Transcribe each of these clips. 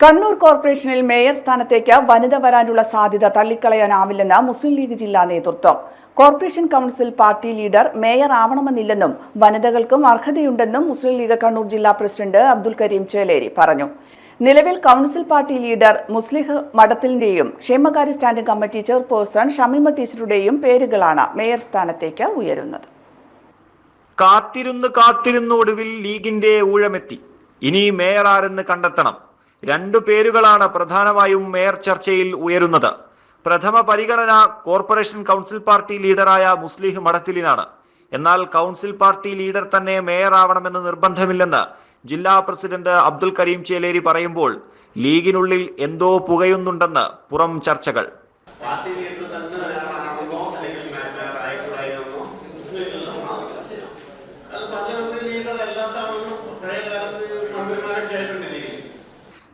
കണ്ണൂർ കോർപ്പറേഷനിൽ മേയർ സ്ഥാനത്തേക്ക് വനിത വരാനുള്ള സാധ്യത തള്ളിക്കളയാനാവില്ലെന്ന് മുസ്ലിം ലീഗ് ജില്ലാ നേതൃത്വം. Corporation council party leader mayor ആവണമെന്നില്ലെന്നും വനിതകൾക്കും അർഹതയുണ്ടെന്നും മുസ്ലിം ലീഗ് കണ്ണൂർ ജില്ലാ പ്രസിഡന്റ് അബ്ദുൽ കരീം ചേലേരി പറഞ്ഞു. നിലവിൽ കൗൺസിൽ പാർട്ടി ലീഡർ മുസ്ലിഹ് മഠത്തിന്റെയും ക്ഷേമകാര്യ സ്റ്റാൻഡിംഗ് കമ്മിറ്റി ചെയർപേഴ്സൺ ഷമീമ ടീച്ചറുടെയും പേരുകളാണ് മേയർ സ്ഥാനത്തേക്ക് ഉയരുന്നത്. കാത്തിരുന്ന് കാത്തിരുന്ന് ഒടുവിൽ ലീഗിന്റെ ഊഴമെത്തി. ഇനി മേയർ ആരെന്ന് കണ്ടെത്തണം. രണ്ടു പേരുകളാണ് പ്രധാനമായും മേയർ ചർച്ചയിൽ ഉയരുന്നത്. പ്രഥമ പരിഗണന കോർപ്പറേഷൻ കൗൺസിൽ പാർട്ടി ലീഡറായ മുസ്ലിഹ് മടത്തിലിനാണ് എന്നാൽ കൗൺസിൽ പാർട്ടി ലീഡർ തന്നെ മേയർ ആവണമെന്ന് നിർബന്ധമില്ലെന്ന് ജില്ലാ പ്രസിഡന്റ് അബ്ദുൽ കരീം ചേലേരി പറയുമ്പോൾ ലീഗിനുള്ളിൽ എന്തോ പുകയുന്നുണ്ടെന്ന് പുറം ചർച്ചകൾ. പാർട്ടി ലീഡർ തന്നെ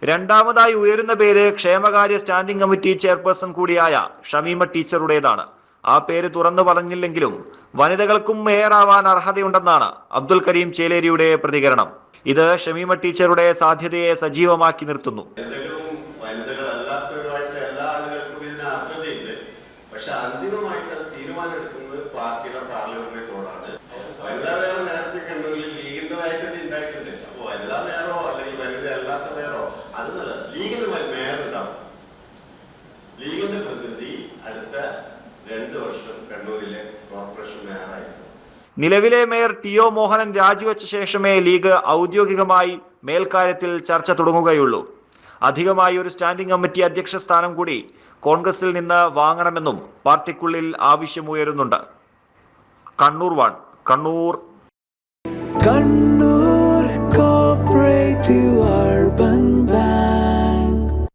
രണ്ടാമതായി ഉയരുന്ന പേര് ക്ഷേമകാര്യ സ്റ്റാൻഡിംഗ് കമ്മിറ്റി ചെയർപേഴ്സൺ കൂടിയായ ഷമീമ ടീച്ചറുടേതാണ്. ആ പേര് തുറന്നു പറഞ്ഞില്ലെങ്കിലും വനിതകൾക്കും മേയറാവാൻ അർഹതയുണ്ടെന്നാണ് അബ്ദുൽ കരീം ചേലേരിയുടെ പ്രതികരണം. ഇത് ഷമീമ ടീച്ചറുടെ സാധ്യതയെ സജീവമാക്കി നിർത്തുന്നു. പക്ഷെ അന്തിമമായിട്ട് അത് തീരുമാനമെടുക്കുന്നത് പാർട്ടിയുടെ പാർലമെന്ററി ബോർഡാണ് വനിതാ നേരം നേരത്തെ കണ്ണൂരിൽ ലീഗിന്റെതായിട്ട് ഉണ്ടായിട്ടുണ്ട് അപ്പോൾ വനിതാ മേയറോ രണ്ട് വർഷം കണ്ണൂരിലെ കോർപ്പറേഷൻ നിലവിലെ മേയർ ടി ഒ മോഹനൻ രാജിവെച്ച ശേഷമേ ലീഗ് ഔദ്യോഗികമായി മേൽക്കാര്യത്തിൽ ചർച്ച തുടങ്ങുകയുള്ളൂ. അധികമായി ഒരു സ്റ്റാൻഡിംഗ് കമ്മിറ്റി അധ്യക്ഷ സ്ഥാനം കൂടി കോൺഗ്രസിൽ നിന്ന് വാങ്ങണമെന്നും പാർട്ടിക്കുള്ളിൽ ആവശ്യമുയരുന്നുണ്ട്. കണ്ണൂർ വൺ കണ്ണൂർ. കണ്ണൂർ